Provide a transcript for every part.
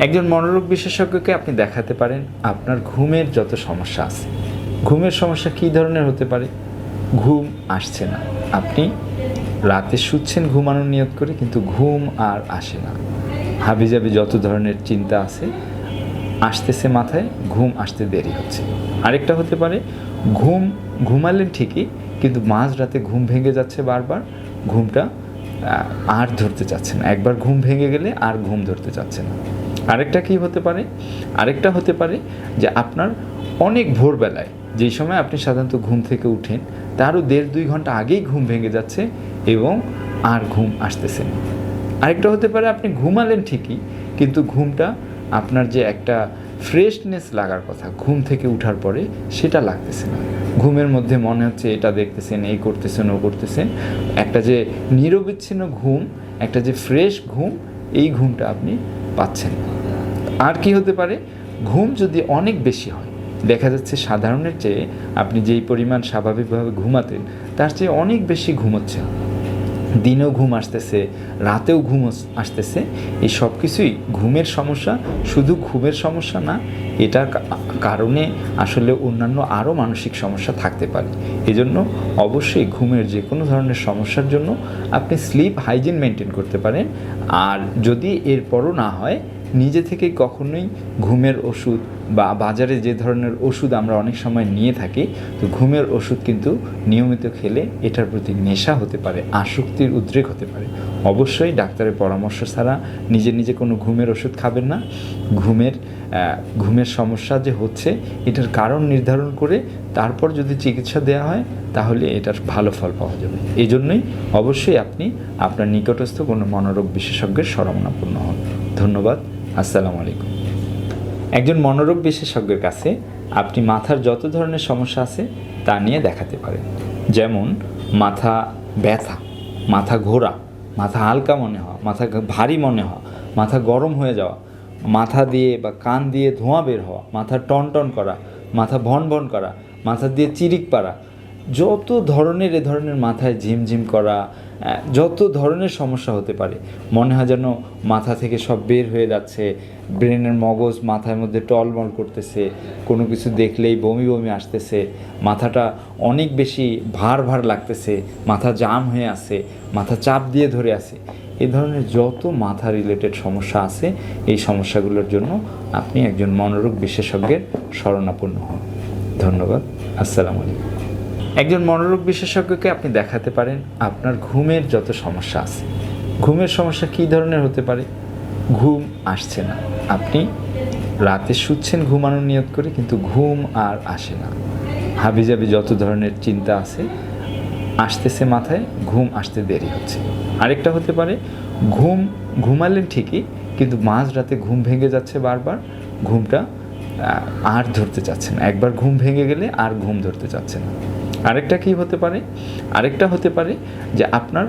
একজন মনোরোগ বিশেষজ্ঞকে আপনি দেখাতে পারেন, আপনার ঘুমের যত সমস্যা আছে। ঘুমের সমস্যা কী ধরনের হতে পারে? ঘুম আসছে না। আপনি রাতে শুচ্ছেন ঘুমানোর নিয়ত করে, কিন্তু ঘুম আর আসে না। হাবিজাবি যত ধরনের চিন্তা আছে, আসতেছে মাথায়, ঘুম আসতে দেরি হচ্ছে। আরেকটা হতে পারে, ঘুম ঘুমালেন ঠিকই, কিন্তু মাঝ রাতে ঘুম ভেঙে যাচ্ছে বারবার, ঘুমটা আর ধরতে চাচ্ছে না। একবার ঘুম ভেঙে গেলে আর ঘুম ধরতে চাচ্ছে না। আরেকটা কি হতে পারে? আরেকটা হতে পারে যে আপনার অনেক ভোরবেলায় যেই সময় আপনি সাধারণত ঘুম থেকে উঠেন, তারও দেড় দুই ঘণ্টা আগেই ঘুম ভেঙে যাচ্ছে এবং আর ঘুম আসতেছে আরেকটা হতে পারে আপনি ঘুমালেন ঠিকই, কিন্তু ঘুমটা আপনার যে একটা ফ্রেশনেস লাগার কথা, ঘুম থেকে উঠার পরে সেটা লাগতেছে না। ঘুমের মধ্যে মনে হচ্ছে এটা দেখতেছেন, এই করতেছেন, ও করতেছেন। একটা যে নিরবিচ্ছিন্ন ঘুম, একটা যে ফ্রেশ ঘুম, এই ঘুমটা আপনি পাচ্ছেন না। আর কি হতে পারে? ঘুম যদি অনেক বেশি হয়, দেখা যাচ্ছে সাধারণের চেয়ে আপনি যেই পরিমাণ স্বাভাবিকভাবে ঘুমাতেন, তার চেয়ে অনেক বেশি ঘুমোচ্ছেন দিনেও ঘুম আসতেছে, রাতেও ঘুম আসতেছে। এই সব কিছুই ঘুমের সমস্যা, শুধু ঘুমের সমস্যা না, এটার কারণে আসলে অন্যান্য আরও মানসিক সমস্যা থাকতে পারে। এজন্য অবশ্যই ঘুমের যে কোনো ধরনের সমস্যার জন্য আপনি স্লিপ হাইজিন মেনটেন করতে পারেন। আর যদি এরপরও না হয় নিজে থেকেই কখনোই ঘুমের ওষুধ বা বাজারে যে ধরনের ওষুধ আমরা অনেক সময় নিয়ে থাকি, তো ঘুমের ওষুধ কিন্তু নিয়মিত খেলে এটার প্রতি নেশা হতে পারে, আসক্তির উদ্রেক হতে পারে। অবশ্যই ডাক্তারের পরামর্শ ছাড়া নিজে নিজে কোনো ঘুমের ওষুধ খাবেন না। ঘুমের ঘুমের সমস্যা যে হচ্ছে, এটার কারণ নির্ধারণ করে তারপর যদি চিকিৎসা দেওয়া হয়, তাহলে এটার ভালো ফল পাওয়া যাবে। এই জন্যই অবশ্যই আপনি আপনার নিকটস্থ কোনো মনোরোগ বিশেষজ্ঞের শরণাপন্ন হন। ধন্যবাদ। আসসালামু আলাইকুম। একজন মনোরোগ বিশেষজ্ঞের কাছে আপনি মাথার যত ধরনের সমস্যা আছে তা নিয়ে দেখাতে পারেন। যেমন, মাথা ব্যথা, মাথা ঘোরা, মাথা হালকা মনে হওয়া, মাথা ভারী মনে হওয়া, মাথা গরম হয়ে যাওয়া, মাথা দিয়ে বা কান দিয়ে ধোঁয়া বের হওয়া, মাথা টন টন করা, মাথা ভন ভন করা, মাথা দিয়ে চিরিক পাড়া, যত ধরনের এ ধরনের মাথায় ঝিমঝিম করা যত ধরনের সমস্যা হতে পারে, মনে হয় যেন মাথা থেকে সব বের হয়ে যাচ্ছে, ব্রেনের মগজ মাথার মধ্যে টলমল করতেছে, কোনো কিছু দেখলেই বমি বমি আসতেছে, মাথাটা অনেক বেশি ভার ভার লাগতেছে, মাথা জাম হয়ে আছে, মাথা চাপ দিয়ে ধরে আছে। এ ধরনের যত মাথা রিলেটেড সমস্যা আছে, এই সমস্যাগুলোর জন্য আপনি একজন মনোরোগ বিশেষজ্ঞের শরণাপন্ন হন। ধন্যবাদ। আসসালামু আলাইকুম। একজন মনোরোগ বিশেষজ্ঞকে আপনি দেখাতে পারেন, আপনার ঘুমের যত সমস্যা আছে। ঘুমের সমস্যা কী ধরনের হতে পারে? ঘুম আসছে না। আপনি রাতে শুচ্ছেন ঘুমানোর নিয়ত করে, কিন্তু ঘুম আর আসে না। হাবিজাবি যত ধরনের চিন্তা আছে, আসতেছে মাথায়, ঘুম আসতে দেরি হচ্ছে। আরেকটা হতে পারে, ঘুম ঘুমালেন ঠিকই, কিন্তু মাঝ রাতে ঘুম ভেঙে যাচ্ছে বারবার, ঘুমটা আর ধরতে চাচ্ছে না। একবার ঘুম ভেঙে গেলে আর ঘুম ধরতে চাচ্ছে না। আরেকটা কি হতে পারে? আরেকটা হতে পারে যে আপনার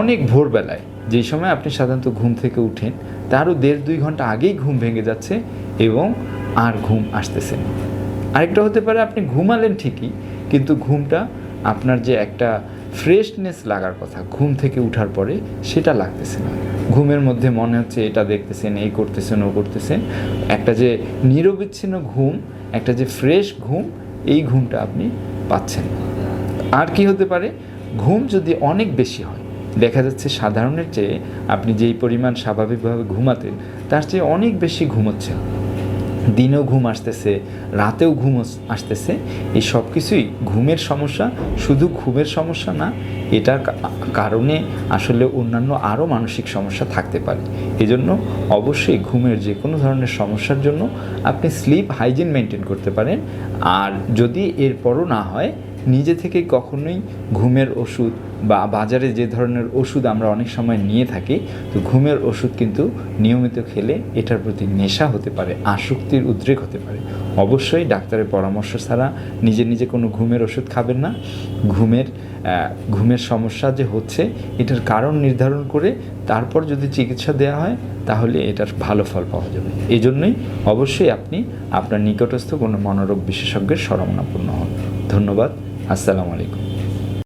অনেক ভোরবেলায় যেই সময় আপনি সাধারণত ঘুম থেকে উঠেন, তারও দেড় দুই ঘণ্টা আগেই ঘুম ভেঙে যাচ্ছে এবং আর ঘুম আসতেছে আরেকটা হতে পারে আপনি ঘুমালেন ঠিকই, কিন্তু ঘুমটা আপনার যে একটা ফ্রেশনেস লাগার কথা, ঘুম থেকে উঠার পরে সেটা লাগতেছে না। ঘুমের মধ্যে মনে হচ্ছে এটা দেখতেছেন, এই করতেছেন, ও করতেছেন। একটা যে নিরবিচ্ছিন্ন ঘুম, একটা যে ফ্রেশ ঘুম, এই ঘুমটা আপনি পাচ্ছেন না। আর কি হতে পারে? ঘুম যদি অনেক বেশি হয়, দেখা যাচ্ছে সাধারণের চেয়ে আপনি যেই পরিমাণ স্বাভাবিকভাবে ঘুমাতেন তার চেয়ে অনেক বেশি ঘুমোচ্ছেন দিনেও ঘুম আসতেছে, রাতেও ঘুম আসতেছে। এই সব কিছুই ঘুমের সমস্যা, শুধু ঘুমের সমস্যা না, এটার কারণে আসলে অন্যান্য আরও মানসিক সমস্যা থাকতে পারে। এজন্য অবশ্যই ঘুমের যে কোনো ধরনের সমস্যার জন্য আপনি স্লিপ হাইজিন মেনটেন করতে পারেন। আর যদি এরপরও না হয় নিজে থেকে কখনোই ঘুমের ওষুধ বা বাজারে যে ধরনের ওষুধ আমরা অনেক সময় নিয়ে থাকি, তো ঘুমের ওষুধ কিন্তু নিয়মিত খেলে এটার প্রতি নেশা হতে পারে, আসক্তির উদ্রেক হতে পারে। অবশ্যই ডাক্তারের পরামর্শ ছাড়া নিজে নিজে কোনো ঘুমের ওষুধ খাবেন না। ঘুমের ঘুমের সমস্যা যে হচ্ছে, এটার কারণ নির্ধারণ করে তারপর যদি চিকিৎসা দেওয়া হয়, তাহলে এটার ভালো ফল পাওয়া যাবে। এই জন্যই অবশ্যই আপনি আপনার নিকটস্থ কোনো মনোরোগ বিশেষজ্ঞের শরণাপন্ন হন। ধন্যবাদ। আসসালামু আলাইকুম।